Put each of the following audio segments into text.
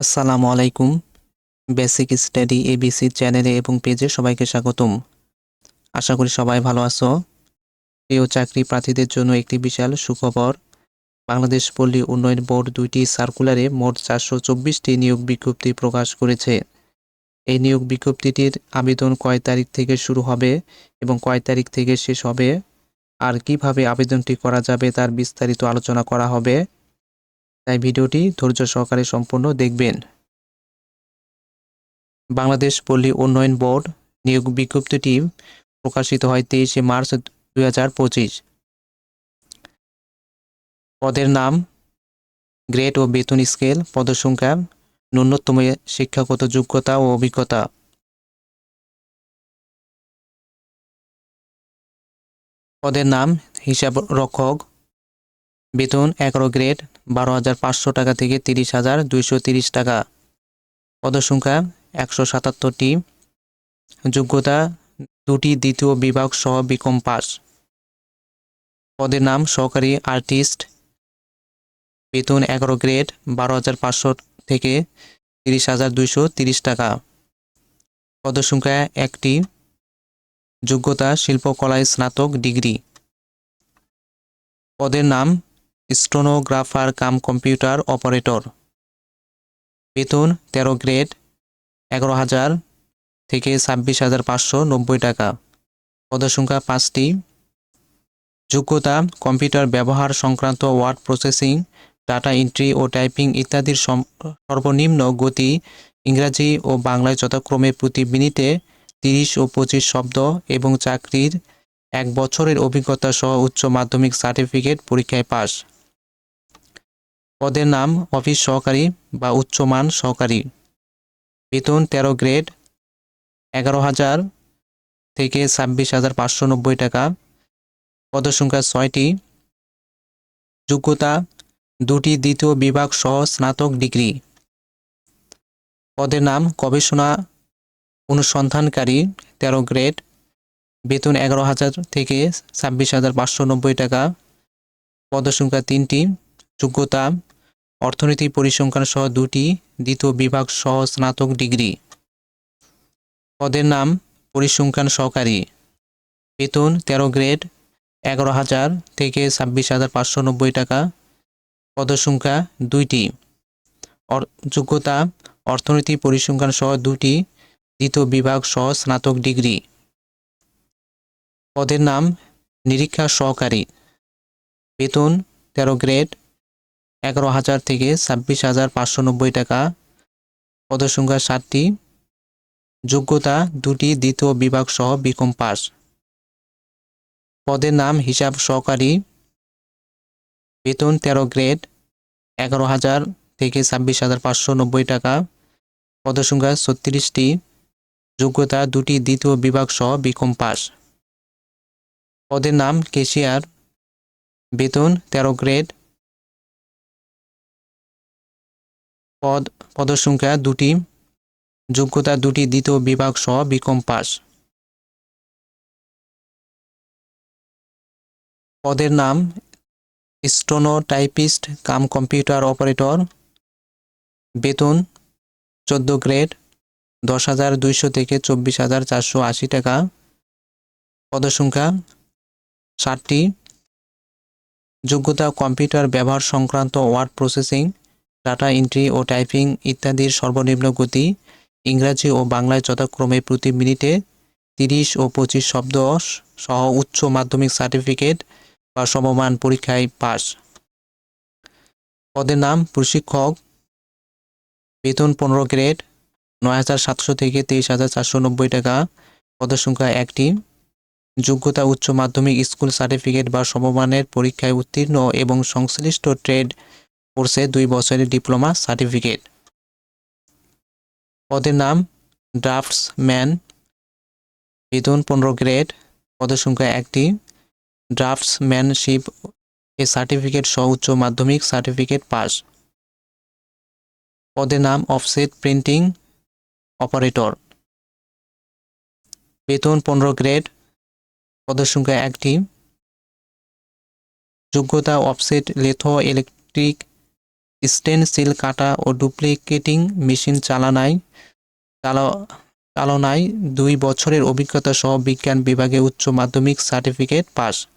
আসসালামু আলাইকুম। Basic study ABC চ্যানেলে এবং পেজে সবাইকে স্বাগতম। আশা করি সবাই ভালো আছো। প্রিয় চাকরি প্রার্থীদের জন্য একটি বিশাল সুখবর। বাংলাদেশ পল্লী উন্নয়ন বোর্ড দুইটি সার্কুলারে মোট চারশো চব্বিশটি নিয়োগ বিজ্ঞপ্তি প্রকাশ করেছে। এই নিয়োগ বিজ্ঞপ্তিটির আবেদন কয় তারিখ থেকে শুরু হবে এবং কয় তারিখ থেকে শেষ হবে? আর কীভাবে আবেদনটি করা যাবে তার বিস্তারিত আলোচনা করা হবে? তাই ভিডিওটি ধৈর্য সহকারে সম্পূর্ণ দেখবেন। বাংলাদেশ পল্লী উন্নয়ন বোর্ড নিয়োগ বিজ্ঞপ্তিটি প্রকাশিত হয় তেইশে মার্চ দুই হাজার পঁচিশ। পদের নাম গ্রেড ও বেতন স্কেল, পদসংখ্যা, ন্যূনতম শিক্ষাগত যোগ্যতা ও অভিজ্ঞতা। পদের নাম হিসাব রক্ষক, বেতন এগারো গ্রেড বারো হাজার পাঁচশো টাকা থেকে তিরিশ হাজার দুইশো তিরিশ টাকা। পদসংখ্যা একশো সাতাত্তরটি। যোগ্যতা দুটি দ্বিতীয় বিভাগ সহ বিকম পাস। পদের নাম সহকারী আর্টিস্ট। বেতন এগারো গ্রেড, বারো হাজার পাঁচশো থেকে তিরিশ হাজার দুইশো তিরিশ টাকা। পদসংখ্যা একটি। যোগ্যতা শিল্পকলায় স্নাতক ডিগ্রি। পদের নাম স্টোনোগ্রাফার কাম কম্পিউটার অপারেটর। বেতন তেরো গ্রেড, এগারো হাজার থেকে ছাব্বিশ হাজার পাঁচশো নব্বই টাকা। পদসংখ্যা পাঁচটি। যোগ্যতা, কম্পিউটার ব্যবহার সংক্রান্ত ওয়ার্ড প্রসেসিং, ডাটা এন্ট্রি ও টাইপিং ইত্যাদির সর্বনিম্ন গতি ইংরাজি ও বাংলায় যথাক্রমে প্রতি মিনিটে তিরিশ ও পঁচিশ শব্দ এবং চাকরির এক বছরের অভিজ্ঞতা সহ উচ্চ মাধ্যমিক সার্টিফিকেট পরীক্ষায় পাস পদের নাম অফিস সহকারী বা উচ্চমান সহকারী। বেতন তেরো গ্রেড, এগারো হাজার থেকে ছাব্বিশ হাজার পাঁচশো নব্বই টাকা। পদসংখ্যা ছয়টি। যোগ্যতা, দুটি দ্বিতীয় বিভাগ সহ স্নাতক ডিগ্রি। পদের নাম গবেষণা অনুসন্ধানকারী, তেরো গ্রেড। বেতন এগারো হাজার থেকে ছাব্বিশ হাজার পাঁচশো নব্বই টাকা। পদসংখ্যা তিনটি। যোগ্যতা অর্থনীতি পরিসংখ্যান সহ দুটি, দ্বিতীয় বিভাগ সহ স্নাতক ডিগ্রি। পদের নাম, পরিসংখ্যান সহকারী। বেতন, তেরো গ্রেড, এগারো হাজার থেকে ছাব্বিশ হাজার পাঁচশো নব্বই টাকা। পদসংখ্যা, দুইটি। যোগ্যতা অর্থনীতি পরিসংখ্যান সহ দুটি, দ্বিতীয় বিভাগ সহ স্নাতক ডিগ্রি। পদের নাম, নিরীক্ষা সহকারী। বেতন, তেরো গ্রেড এগারো হাজার থেকে ছাব্বিশ হাজার পাঁচশো নব্বই টাকা। পদসংখ্যা ষাটটি যোগ্যতা দুটি, দ্বিতীয় বিভাগ সহ বিকম পাস। পদের নাম হিসাব সহকারী। বেতন তেরো গ্রেড, এগারো হাজার থেকে ছাব্বিশ হাজার পাঁচশো নব্বই টাকা। পদসংখ্যা ছত্রিশটি। যোগ্যতা দুটি, দ্বিতীয় বিভাগ সহ বিকম পাস। পদের নাম কেশিয়ার। বেতন তেরো গ্রেড পদ পদসংখ্যা দুটি, যোগ্যতা দুটি, দ্বিতীয় বিভাগ সহ বিকম পাস পদের নাম steno typist cum computer operator, বেতন চোদ্দ গ্রেড, দশ হাজার দুইশো থেকে চব্বিশ হাজার চারশো আশি টাকা। পদসংখ্যা ষাটটি। যোগ্যতা কম্পিউটার ব্যবহার সংক্রান্ত ওয়ার্ড প্রসেসিং ডাটা এন্ট্রি ও টাইপিং ইত্যাদির সর্বনিম্ন গতি ইংরাজি ও বাংলায় যথাক্রমে প্রতি মিনিটে তিরিশ ও পঁচিশ শব্দ সহ উচ্চ মাধ্যমিক সার্টিফিকেট বা সমমান পরীক্ষায় পাস পদের নাম প্রশিক্ষক, বেতন পনেরো গ্রেড নয় হাজার সাতশো থেকে তেইশ হাজার চারশো নব্বই টাকা। পদের সংখ্যা একটি। যোগ্যতা উচ্চ মাধ্যমিক স্কুল সার্টিফিকেট বা সমমানের পরীক্ষায় উত্তীর্ণ এবং সংশ্লিষ্ট ট্রেড কোর্সে দুই বছরের ডিপ্লোমা সার্টিফিকেট। পদের নাম ড্রাফটসম্যান। বেতন পনেরো গ্রেড। পদের সংখ্যা একটি। ড্রাফটসম্যানশিপ এ সার্টিফিকেট সহ উচ্চ মাধ্যমিক সার্টিফিকেট পাস। পদের নাম অফসেট প্রিন্টিং অপারেটর। বেতন পনেরো গ্রেড। পদের সংখ্যা একটি। যোগ্যতা offset litho electric stencil কাটা ও ডুপ্লিকেটিং মেশিন চালানায় চালা- চালনায় দুই বছরের অভিজ্ঞতা সহ বিজ্ঞান বিভাগে উচ্চ মাধ্যমিক সার্টিফিকেট পাস।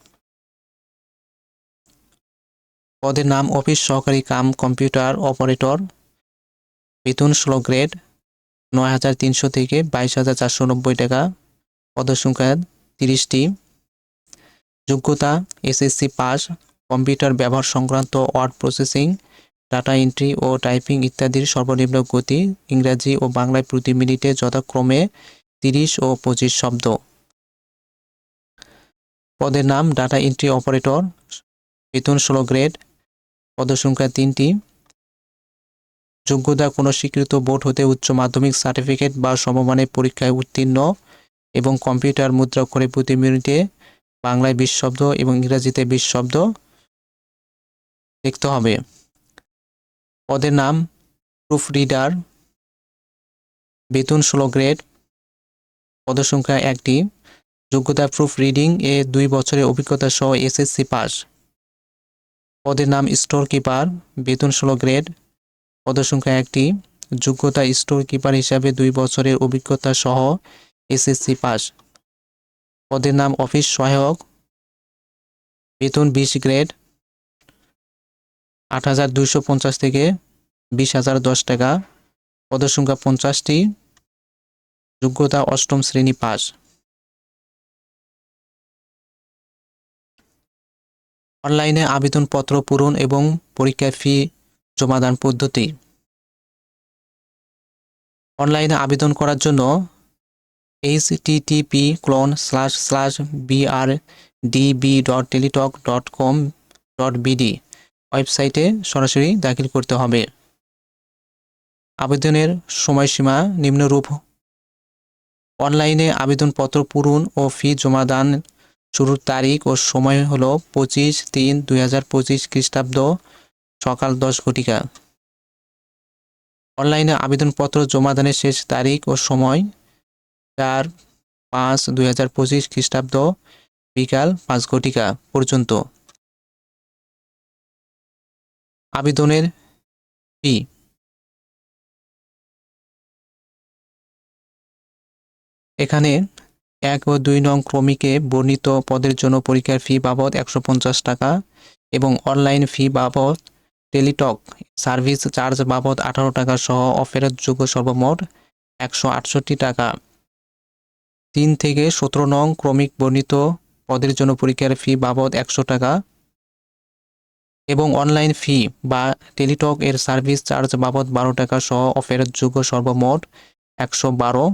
পদের নাম অফিস সহকারী কাম কম্পিউটার অপারেটর, বেতন ষোলো গ্রেড, নয় হাজার তিনশো থেকে বাইশ হাজার চারশো নব্বই টাকা। পদসংখ্যা তিরিশটি। যোগ্যতা এসএসসি পাস, কম্পিউটার ব্যবহার সংক্রান্ত ওয়ার্ড প্রসেসিং ডাটা এন্ট্রি ও টাইপিং ইত্যাদির সর্বনিম্ন গতি ইংরাজি ও বাংলায় প্রতি মিনিটে যথাক্রমে তিরিশ ও পঁচিশ শব্দ। পদের নাম ডাটা এন্ট্রি অপারেটর বেতন ষোলো গ্রেড পদসংখ্যা তিনটি। যোগ্যতা কোনো স্বীকৃত বোর্ড হতে উচ্চ মাধ্যমিক সার্টিফিকেট বা সমমানের পরীক্ষায় উত্তীর্ণ এবং কম্পিউটার মুদ্রাক্ষরে প্রতি মিনিটে বাংলায় বিশ শব্দ এবং ইংরাজিতে বিশ শব্দ লিখতে হবে। পদের নাম প্রুফ রিডার। বেতন ষোলো গ্রেড। পদসংখ্যা একটি। যোগ্যতা প্রুফ রিডিং এ দুই বছরের অভিজ্ঞতা সহ এসএসসি পাস। পদের নাম স্টোর কিপার বেতন ষোলো গ্রেড। পদসংখ্যা একটি। যোগ্যতা স্টোর কিপার হিসাবে দুই বছরের অভিজ্ঞতা সহ এসএসসি পাস। পদের নাম অফিস সহায়ক। বেতন বিশ গ্রেড। আট হাজার দুইশো পঞ্চাশ থেকে বিশ হাজার দশ টাকা। পদসংখ্যা পঞ্চাশটি। যোগ্যতা অষ্টম শ্রেণি পাস। অনলাইনে আবেদনপত্র পূরণ এবং পরীক্ষার ফি জমাদান পদ্ধতি। অনলাইনে আবেদন করার জন্য H TTP colon slash slash BR DB dot Teletalk dot com dot BD ওয়েবসাইটে সরাসরি দাখিল করতে হবে। আবেদনের সময়সীমা নিম্নরূপ। অনলাইনে আবেদনপত্র পূরণ ও ফি জমাদান শুরুর তারিখ ও সময় হল পঁচিশ তিন দুই হাজার পঁচিশ খ্রিস্টাব্দ সকাল দশ ঘটিকা। অনলাইনে আবেদনপত্র জমাদানের শেষ তারিখ ও সময় চার পাঁচ দুই হাজার পঁচিশ খ্রিস্টাব্দ বিকাল পাঁচ ঘটিকা পর্যন্ত। আবেদনের ফি এখানে এক ও দুই নং ক্রমিকে বর্ণিত পদের জন্য পরীক্ষার ফি বাবদ একশো পঞ্চাশ টাকা এবং অনলাইন ফি বাবদ টেলিটক সার্ভিস চার্জ বাবদ আঠারো টাকা সহ অফেরতযোগ্য সর্বমোট একশো আটষট্টি টাকা। তিন থেকে সতেরো নং ক্রমিক বর্ণিত পদের জন্য পরীক্ষার ফি বাবদ একশো টাকা এবং অনলাইন ফি বা টেলিটক এর সার্ভিস চার্জ বাবদ বারো টাকা সহ অফেরতযোগ্য সর্বমোট একশো বারো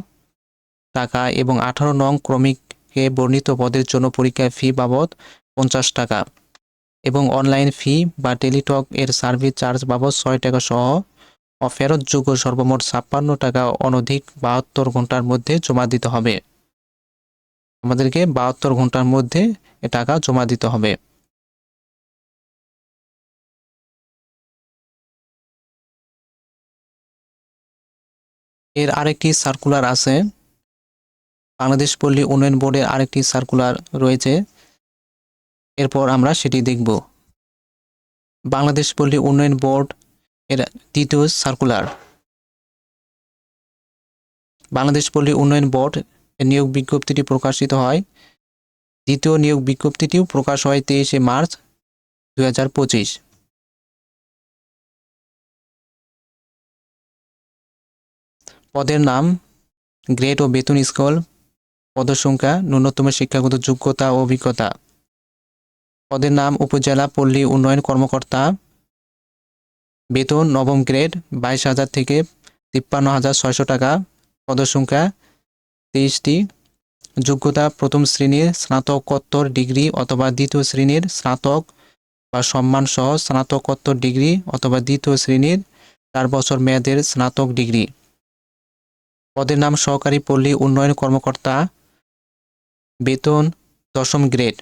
টাকা এবং আঠারো নং ক্রমিকে বর্ণিত পদের জন্য পরীক্ষার ফি বাবদ পঞ্চাশ টাকা এবং অনলাইন ফি বা টেলিটক এর সার্ভিস চার্জ বাবদ ছয় টাকা সহ অফেরতযোগ্য সর্বমোট ছাপ্পান্ন টাকা অনধিক বাহাত্তর ঘণ্টার মধ্যে জমা দিতে হবে। আমাদেরকে বাহাত্তর ঘণ্টার মধ্যে এ টাকা জমা দিতে হবে। এর আরেকটি সার্কুলার আছে। বাংলাদেশ পল্লী উন্নয়ন বোর্ডের আরেকটি সার্কুলার রয়েছে। এরপর আমরা সেটি দেখব। বাংলাদেশ পল্লী উন্নয়ন বোর্ড এর দ্বিতীয় সার্কুলার বাংলাদেশ পল্লী উন্নয়ন বোর্ড নিয়োগ বিজ্ঞপ্তিটি প্রকাশিত হয়। দ্বিতীয় নিয়োগ বিজ্ঞপ্তিটিও প্রকাশ হয় তেইশে মার্চ দু হাজার পঁচিশ। পদের নাম গ্রেড ও বেতন স্কেল, পদসংখ্যা, ন্যূনতম শিক্ষাগত যোগ্যতা ও অভিজ্ঞতা। পদের নাম উপজেলা পল্লী উন্নয়ন কর্মকর্তা। বেতন নবম গ্রেড, বাইশ হাজার থেকে তিপ্পান্ন হাজার ছয়শো টাকা। পদসংখ্যা, তেইশটি। যোগ্যতা প্রথম শ্রেণির স্নাতকোত্তর ডিগ্রি অথবা দ্বিতীয় শ্রেণির স্নাতক বা সম্মানসহ স্নাতকোত্তর ডিগ্রি অথবা দ্বিতীয় শ্রেণির চার বছর মেয়াদের স্নাতক ডিগ্রি। পদের নাম সহকারী পল্লী উন্নয়ন কর্মকর্তা, বেতন দশম গ্রেড,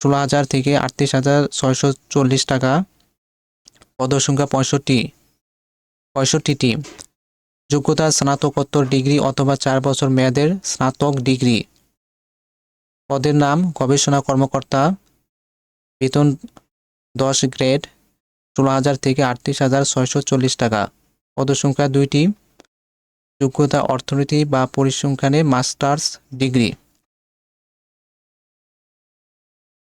ষোলো হাজার থেকে আটত্রিশ হাজার ছয়শো চল্লিশ টাকা পদসংখ্যা পঁয়ষট্টি, পঁয়ষট্টিটি। যোগ্যতা স্নাতকোত্তর ডিগ্রি অথবা চার বছর মেয়াদের স্নাতক ডিগ্রি। পদের নাম গবেষণা কর্মকর্তা, বেতন দশ গ্রেড, ষোলো হাজার থেকে আটত্রিশ হাজার ছয়শো চল্লিশ টাকা। পদসংখ্যা দুইটি। যোগ্যতা অর্থনীতি বা পরিসংখ্যানে মাস্টার্স ডিগ্রি।